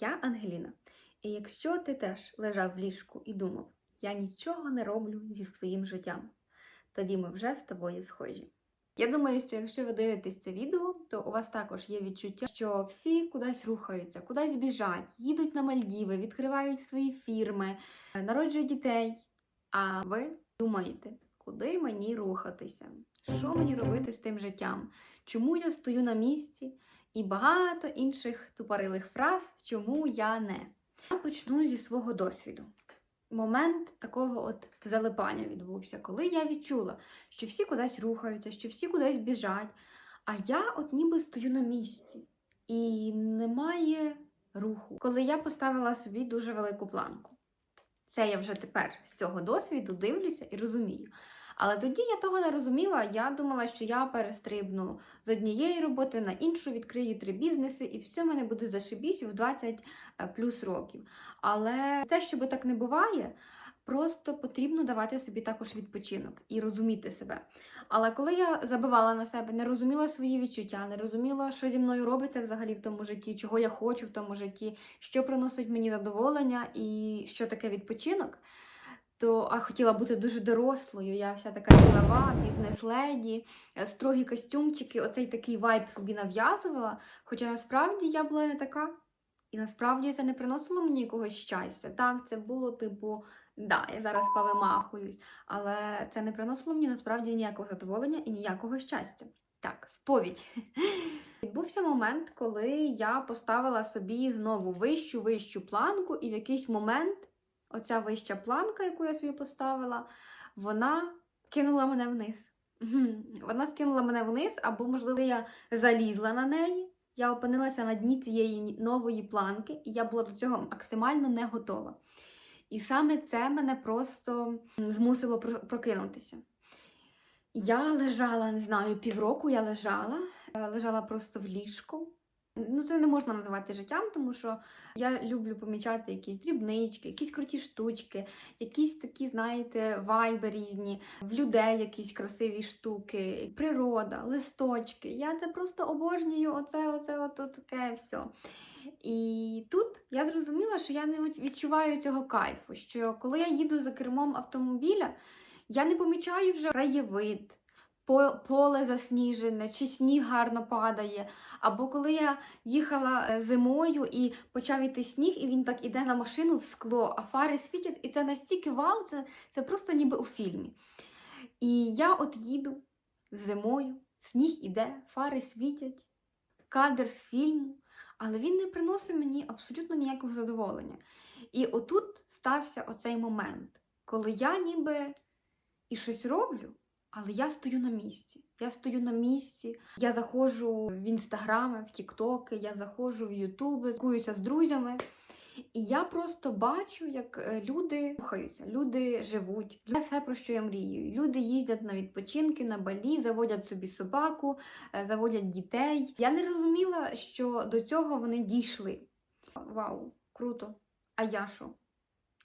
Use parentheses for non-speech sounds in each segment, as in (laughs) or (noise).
я Ангеліна. І якщо ти теж лежав в ліжку і думав, я нічого не роблю зі своїм життям, тоді ми вже з тобою схожі. Я думаю, що якщо ви дивитесь це відео, то у вас також є відчуття, що всі кудись рухаються, кудись біжать, їдуть на Мальдіви, відкривають свої фірми, народжують дітей. А ви думаєте, куди мені рухатися? Що мені робити з тим життям? Чому я стою на місці? І багато інших тупорилих фраз, чому я не. Я почну зі свого досвіду. Момент такого от залипання відбувся, коли я відчула, що всі кудись рухаються, що всі кудись біжать, а я от ніби стою на місці і немає руху. Коли я поставила собі дуже велику планку. Це я вже тепер з цього досвіду дивлюся і розумію. Але тоді я того не розуміла. Я думала, що я перестрибну з однієї роботи на іншу, відкрию три бізнеси, і все мене буде зашибісь в 20 плюс років. Але те, що так не буває, просто потрібно давати собі також відпочинок і розуміти себе. Але коли я забивала на себе, не розуміла свої відчуття, не розуміла, що зі мною робиться взагалі в тому житті, чого я хочу в тому житті, що приносить мені задоволення і що таке відпочинок. То а хотіла бути дуже дорослою. Я вся така ділова, бізнес-леді, строгі костюмчики, оцей такий вайб собі нав'язувала. Хоча насправді я була не така. І насправді це не приносило мені якогось щастя. Так, це було типу, да, я зараз повимахуюсь, але це не приносило мені насправді ніякого задоволення і ніякого щастя. Так, сповідь. (laughs) Відбувся момент, коли я поставила собі знову вищу вищу планку, і в якийсь момент оця вища планка, яку я собі поставила, вона кинула мене вниз. Вона скинула мене вниз, або, можливо, я залізла на неї. Я опинилася на дні цієї нової планки, і я була до цього максимально не готова. І саме це мене просто змусило прокинутися. Я лежала, не знаю, півроку я лежала, лежала просто в ліжку. Ну, це не можна називати життям, тому що я люблю помічати якісь дрібнички, якісь круті штучки, якісь такі, знаєте, вайби різні, в людей якісь красиві штуки, природа, листочки. Я це просто обожнюю оце, оце, оце таке все. І тут я зрозуміла, що я не відчуваю цього кайфу. Що коли я їду за кермом автомобіля, я не помічаю вже краєвид поле засніжене, чи сніг гарно падає. Або коли я їхала зимою і почав іти сніг, і він так іде на машину в скло, а фари світять, і це настільки вау, це, це просто ніби у фільмі. І я от їду зимою, сніг іде, фари світять, кадр з фільму, але він не приносить мені абсолютно ніякого задоволення. І отут стався оцей момент, коли я ніби і щось роблю. Але я стою на місці. Я стою на місці. Я заходжу в інстаграми, в Тіктоки, я заходжу в Ютуби, спілкуюся з друзями. І я просто бачу, як е, люди рухаються, люди живуть. Це все, про що я мрію. Люди їздять на відпочинки, на балі, заводять собі собаку, е, заводять дітей. Я не розуміла, що до цього вони дійшли. Вау, круто! А я що?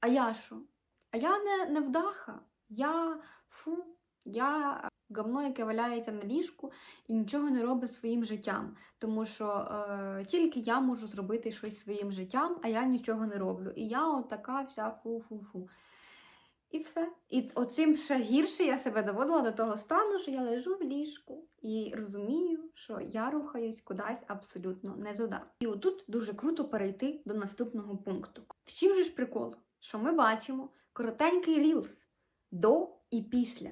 А я що? А я не, не вдаха. Я фу. Я говно, яке валяється на ліжку і нічого не робить своїм життям. Тому що е, тільки я можу зробити щось своїм життям, а я нічого не роблю. І я от така вся фу-фу-фу. І все. І оцим ще гірше я себе доводила до того стану, що я лежу в ліжку і розумію, що я рухаюсь кудись абсолютно не туди. І отут дуже круто перейти до наступного пункту. В чим же ж прикол? Що ми бачимо коротенький рілс до і після.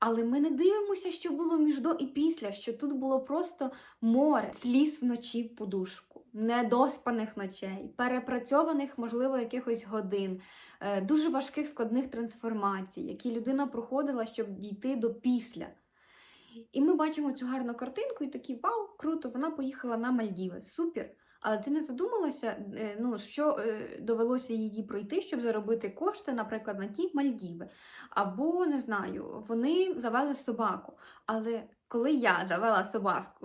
Але ми не дивимося, що було між до і після, що тут було просто море сліз вночі в подушку, недоспаних ночей, перепрацьованих, можливо, якихось годин, е, дуже важких складних трансформацій, які людина проходила, щоб дійти до після. І ми бачимо цю гарну картинку і такі вау, круто, вона поїхала на Мальдіви. Супер! Але ти не задумалася, е, ну, що е, довелося їй пройти, щоб заробити кошти, наприклад, на ті Мальдіви. Або, не знаю, вони завели собаку. Але коли я завела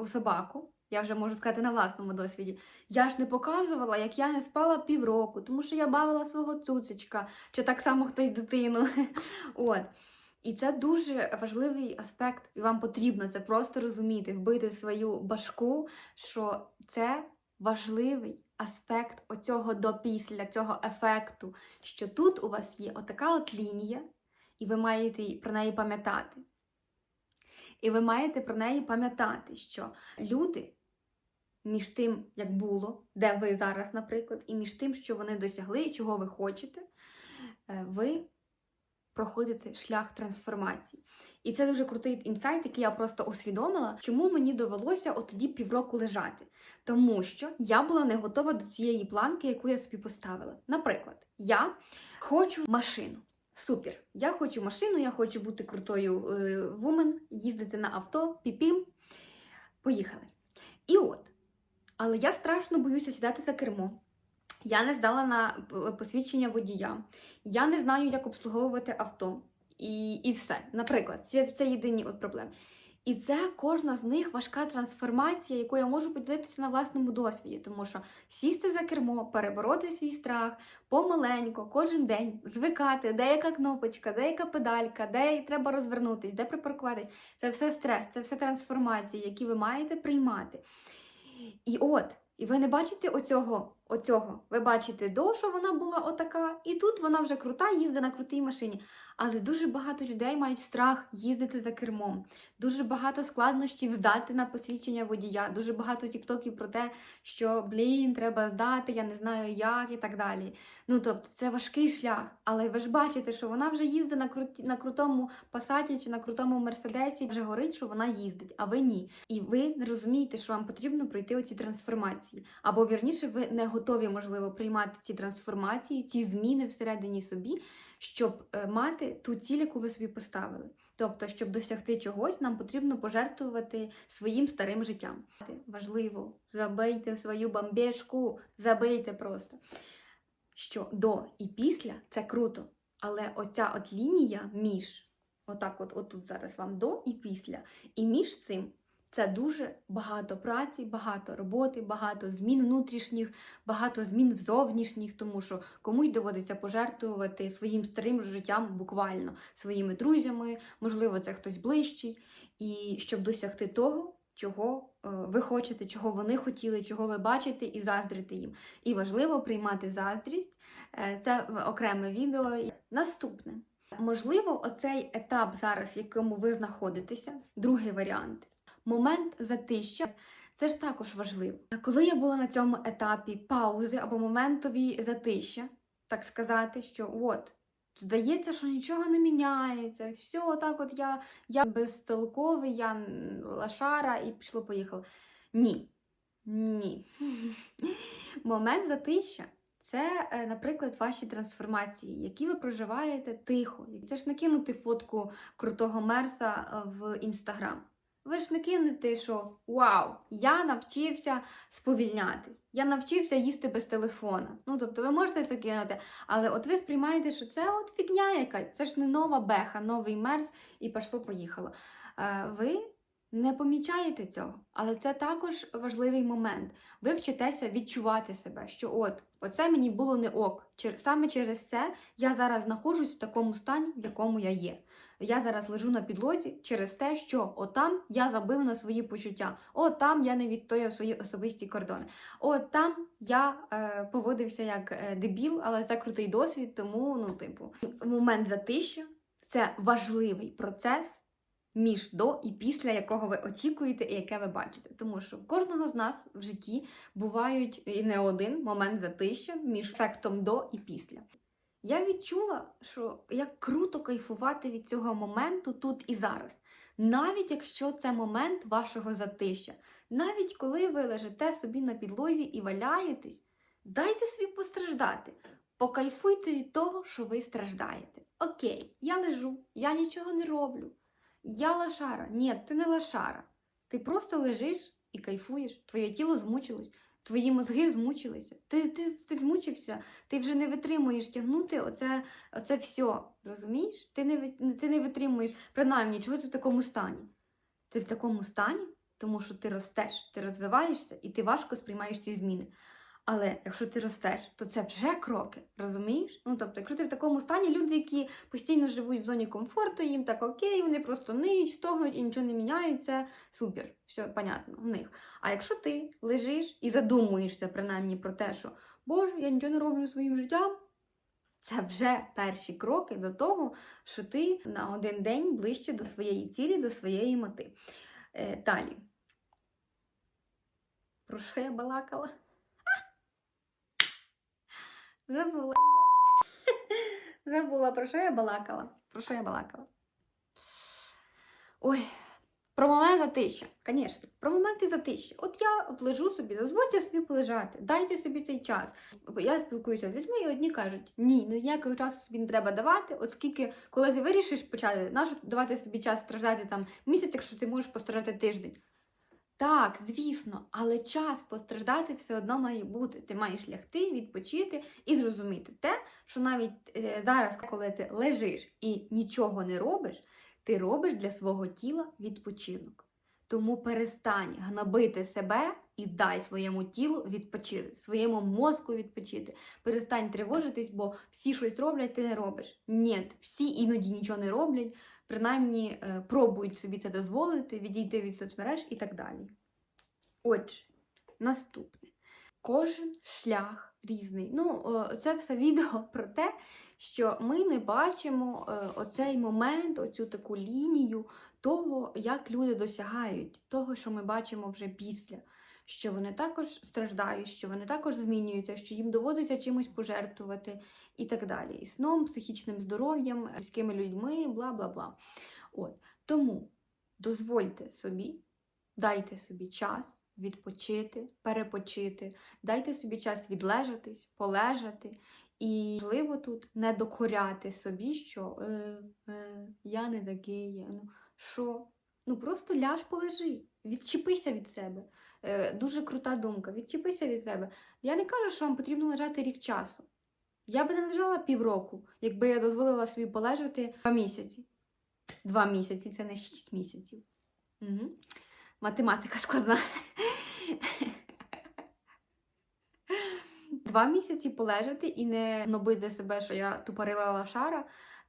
собаку, я вже можу сказати на власному досвіді, я ж не показувала, як я не спала півроку, тому що я бавила свого цуцечка, чи так само хтось дитину. (laughs) От. І це дуже важливий аспект, і вам потрібно це просто розуміти, вбити в свою башку, що це важливий аспект оцього до після цього ефекту, що тут у вас є отака от лінія, і ви маєте про неї пам'ятати. І ви маєте про неї пам'ятати, що люди між тим, як було, де ви зараз, наприклад, і між тим, що вони досягли і чого ви хочете, е, ви проходите шлях трансформації. І це дуже крутий інсайт, який я просто усвідомила, чому мені довелося от тоді півроку лежати. Тому що я була не готова до цієї планки, яку я собі поставила. Наприклад, я хочу машину. Супер. Я хочу машину, я хочу бути крутою е, вумен, їздити на авто, піпім. Поїхали. І от. Але я страшно боюся сідати за кермо. Я не здала на посвідчення водія. Я не знаю, як обслуговувати авто. І, і все. Наприклад, це, це єдині от проблеми. І це кожна з них важка трансформація, яку я можу поділитися на власному досвіді, тому що сісти за кермо, перебороти свій страх помаленько, кожен день, звикати, де яка кнопочка, де яка педалька, де треба розвернутись, де припаркуватись. Це все стрес, це все трансформації, які ви маєте приймати. І от, і ви не бачите оцього, оцього. Ви бачите до, що вона була отака, і тут вона вже крута, їздить на крутій машині. Але дуже багато людей мають страх їздити за кермом. Дуже багато складнощів здати на посвідчення водія. Дуже багато тіктоків про те, що блін, треба здати, я не знаю як і так далі. Ну тобто це важкий шлях. Але ви ж бачите, що вона вже їздить на круті, на крутому пасаті чи на крутому мерседесі, вже горить, що вона їздить, а ви ні. І ви не розумієте, що вам потрібно пройти оці трансформації. Або вірніше, ви не готові, можливо, приймати ці трансформації, ці зміни всередині собі, щоб е, мати ту ціль, яку ви собі поставили. Тобто, щоб досягти чогось, нам потрібно пожертвувати своїм старим життям. Важливо, забийте свою бомбешку, забийте просто. Що до і після це круто. Але оця от лінія між, отак, от отут зараз вам до і після, і між цим це дуже багато праці, багато роботи, багато змін внутрішніх, багато змін в зовнішніх, тому що комусь доводиться пожертвувати своїм старим життям буквально своїми друзями, можливо, це хтось ближчий, і щоб досягти того, чого е, ви хочете, чого вони хотіли, чого ви бачите, і заздрити їм. І важливо приймати заздрість. Е, Це окреме відео. Наступне. Можливо, оцей етап зараз, в якому ви знаходитеся, другий варіант. Момент затища це ж також важливо. Коли я була на цьому етапі паузи або моментові затища, так сказати, що от. Здається, що нічого не міняється. Все, так от я я безтолковий, я лашара і пішло-поїхало. Ні. Ні. (laughs) Момент затища це, е, наприклад, ваші трансформації, які ви проживаєте тихо. Це ж не кинути фотку крутого мерса в інстаграм. Ви ж не кинете, що вау, я навчився сповільнятись, я навчився їсти без телефона. Ну, тобто ви можете це кинути, але от ви сприймаєте, що це от фігня якась, це ж не нова беха, новий мерз і пішло-поїхало. Е, Ви не помічаєте цього, але це також важливий момент. Ви вчитеся відчувати себе, що от, оце мені було не ок. Саме через це я зараз знаходжусь в такому стані, в якому я є. Я зараз лежу на підлозі через те, що отам я забив на свої почуття, от там я не відстояв свої особисті кордони. От там я е, поводився як е, дебіл, але це крутий досвід, тому ну, типу, момент затища це важливий процес між до і після якого ви очікуєте і яке ви бачите. Тому що в кожного з нас в житті бувають і не один момент затища між ефектом до і після. Я відчула, що як круто кайфувати від цього моменту тут і зараз. Навіть якщо це момент вашого затища, навіть коли ви лежите собі на підлозі і валяєтесь, дайте собі постраждати. Покайфуйте від того, що ви страждаєте. Окей, я лежу, я нічого не роблю. Я лошара. Ні, ти не лошара. Ти просто лежиш і кайфуєш. Твоє тіло змучилось, твої мозги змучилися. Ти, ти, ти змучився, ти вже не витримуєш тягнути оце, оце все. Розумієш? Ти не, ти не витримуєш, принаймні, чого ти в такому стані? Ти в такому стані, тому що ти ростеш, ти розвиваєшся і ти важко сприймаєш ці зміни. Але якщо ти ростеш, то це вже кроки, розумієш? Ну тобто, якщо ти в такому стані, люди, які постійно живуть в зоні комфорту, їм так окей, вони просто ниють, стогнуть і нічого не міняється. Супер, все понятно в них. А якщо ти лежиш і задумуєшся принаймні про те, що Боже, я нічого не роблю своїм життям. Це вже перші кроки до того, що ти на один день ближче до своєї цілі, до своєї мети. Е, далі. Про що я балакала? Забула. (laughs) Забула, про що я балакала. Про що я балакала? Ой, про момент затища, звісно, про моменти затища. От я лежу собі, дозвольте собі полежати, дайте собі цей час. Я спілкуюся з людьми, і одні кажуть, ні, ну ніякого часу собі не треба давати, оскільки, коли ти вирішиш почати, нащо давати собі час страждати там місяць, якщо ти можеш постраждати тиждень. Так, звісно, але час постраждати все одно має бути. Ти маєш лягти, відпочити і зрозуміти те, що навіть е, зараз, коли ти лежиш і нічого не робиш, ти робиш для свого тіла відпочинок. Тому перестань гнобити себе і дай своєму тілу відпочити, своєму мозку відпочити. Перестань тривожитись, бо всі щось роблять, ти не робиш. Ні, всі іноді нічого не роблять, принаймні е, пробують собі це дозволити, відійти від соцмереж і так далі. Отже, наступне. Кожен шлях різний. Ну, це все (laughs) відео про те, що ми не бачимо е, оцей момент, оцю таку лінію того, як люди досягають, того, що ми бачимо вже після. Що вони також страждають, що вони також змінюються, що їм доводиться чимось пожертвувати і так далі. І сном, психічним здоров'ям, близькими людьми, бла бла бла. От. Тому дозвольте собі, дайте собі час відпочити, перепочити, дайте собі час відлежатись, полежати. І важливо тут не докоряти собі, що е, е, я не такий, я, ну що? Ну просто ляж полежи, відчепися від себе. Е, дуже крута думка. Відчепися від себе. Я не кажу, що вам потрібно лежати рік часу. Я би не лежала півроку, якби я дозволила собі полежати два місяці. Два місяці це не шість місяців. Угу. Математика складна. Два місяці полежати і не гнобити себе, що я тупорила лошара,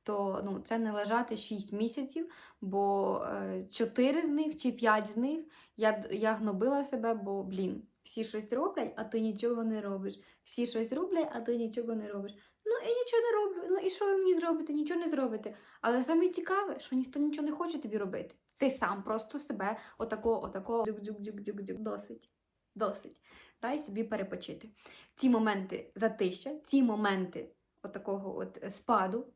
то ну, це не лежати 6 місяців, бо е, 4 з них чи 5 з них я, я гнобила себе, бо, блін, всі щось роблять, а ти нічого не робиш. Всі щось роблять, а ти нічого не робиш. Ну, і нічого не роблю. Ну і що ви мені зробите? Нічого не зробите. Але саме цікаве, що ніхто нічого не хоче тобі робити. Ти сам просто себе отако, отако, дюк-дюк-дюк-дюк-дюк. Досить. Досить. Дай собі перепочити. Ці моменти затища, ці моменти отакого от спаду,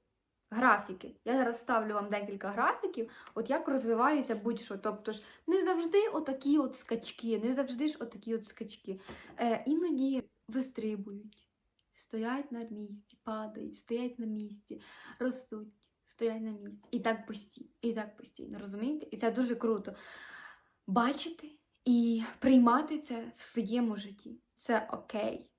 графіки. Я зараз ставлю вам декілька графіків, от як розвиваються будь-що. Тобто ж не завжди отакі от скачки, не завжди ж отакі от скачки. Е, іноді вистрибують, стоять на місці, падають, стоять на місці, ростуть, стоять на місці. І так постійно, і так постійно, розумієте? І це дуже круто. Бачити і приймати це в своєму житті. Це окей.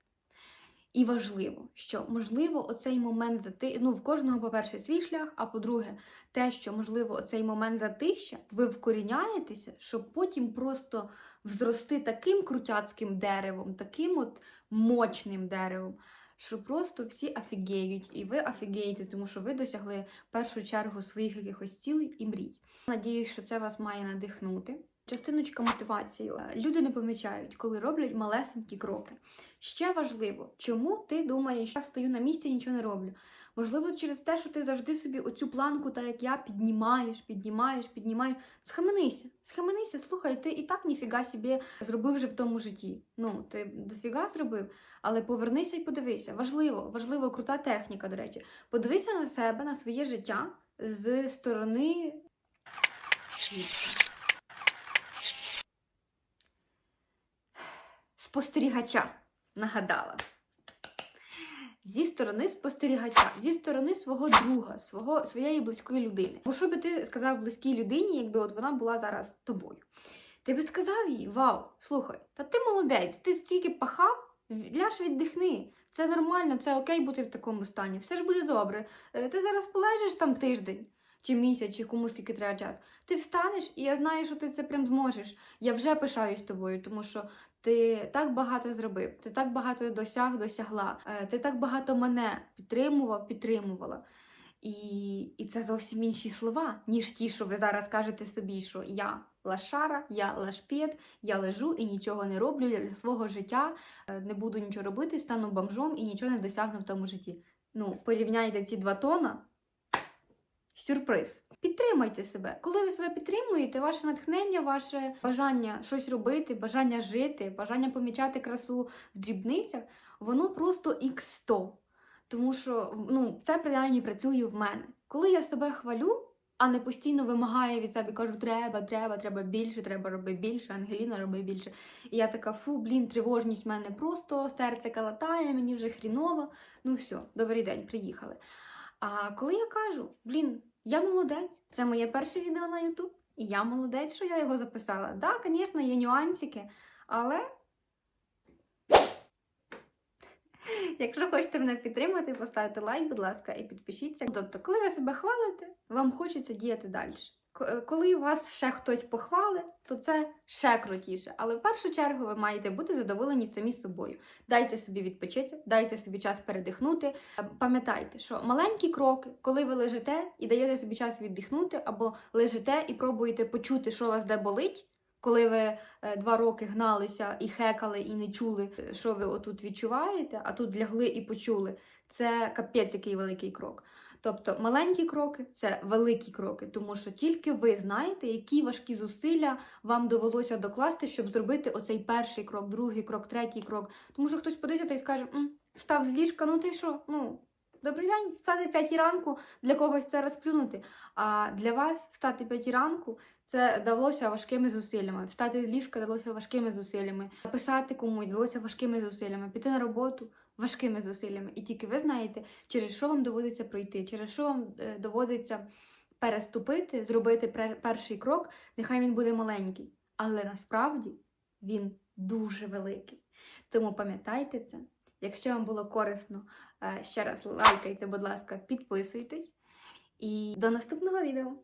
І важливо, що можливо оцей момент зати... ну, в кожного, по-перше, свій шлях, а по-друге, те, що можливо оцей момент затища, ви вкоріняєтеся, щоб потім просто взрости таким крутяцьким деревом, таким от мощним деревом, що просто всі офігеють, і ви офігеєте, тому що ви досягли першу чергу своїх якихось цілей і мрій. Надіюсь, що це вас має надихнути. Частиночка мотивації. Люди не помічають, коли роблять малесенькі кроки. Ще важливо, чому ти думаєш, що я стою на місці і нічого не роблю. Можливо, через те, що ти завжди собі оцю планку, так як я, піднімаєш, піднімаєш, піднімаєш. Схаменися, схаменися, слухай, ти і так ніфіга собі зробив вже в тому житті. Ну, ти дофіга зробив, але повернися і подивися. Важливо, важливо, крута техніка, до речі. Подивися на себе, на своє життя з сторони. Спостерігача, нагадала. Зі сторони спостерігача, зі сторони свого друга, свого, своєї близької людини. Бо що би ти сказав близькій людині, якби от вона була зараз тобою? Ти би сказав їй: Вау, слухай, та ти молодець, ти стільки пахав, ляж віддихни. Це нормально, це окей бути в такому стані. Все ж буде добре. Е, Ти зараз полежиш там тиждень. Чи місяць, чи комусь тільки треба час. Ти встанеш, і я знаю, що ти це прям зможеш. Я вже пишаюсь тобою, тому що ти так багато зробив, ти так багато досяг, досягла, е, ти так багато мене підтримував, підтримувала. І, і це зовсім інші слова, ніж ті, що ви зараз кажете собі, що я лашара, я лашпєт, я лежу і нічого не роблю для свого життя, е, не буду нічого робити, стану бомжом і нічого не досягну в тому житті. Ну, порівняйте ці два тона. Сюрприз. Підтримайте себе. Коли ви себе підтримуєте, ваше натхнення, ваше бажання щось робити, бажання жити, бажання помічати красу в дрібницях, воно просто x100. Тому що ну, це принаймні працює в мене. Коли я себе хвалю, а не постійно вимагаю від себе, кажу, треба, треба, треба більше, треба робити більше, Ангеліна роби більше. І я така, фу, блін, тривожність в мене просто, серце калатає, мені вже хріново. Ну все, добрий день, приїхали. А коли я кажу, блін, я молодець, це моє перше відео на YouTube, і я молодець, що я його записала. Так, да, звісно, є нюансики, але Якщо хочете мене підтримати, поставте лайк, будь ласка, і підпишіться. Тобто, коли ви себе хвалите, вам хочеться діяти далі. Е, Коли вас ще хтось похвалить, то це ще крутіше. Але в першу чергу ви маєте бути задоволені самі собою. Дайте собі відпочити, дайте собі час передихнути. Е, Пам'ятайте, що маленькі кроки, коли ви лежите і даєте собі час віддихнути, або лежите і пробуєте почути, що вас де болить. Коли ви е, два роки гналися і хекали, і не чули, що ви отут відчуваєте, а тут лягли і почули, це капець який великий крок. Тобто маленькі кроки це великі кроки, тому що тільки ви знаєте, які важкі зусилля вам довелося докласти, щоб зробити оцей перший крок, другий крок, третій крок. Тому що хтось подивиться та й скаже: «М, встав з ліжка, ну ти що? Ну, добрий день, встати п'ятій ранку, для когось це розплюнути. А для вас встати п'ятій ранку це далося важкими зусиллями. Встати з ліжка далося важкими зусиллями. Написати комусь далося важкими зусиллями. Піти на роботу важкими зусиллями. І тільки ви знаєте, через що вам доводиться пройти, через що вам е, доводиться переступити, зробити перший крок. Нехай він буде маленький, але насправді він дуже великий. Тому пам'ятайте це. Якщо вам було корисно, е, ще раз лайкайте, будь ласка, підписуйтесь. І до наступного відео!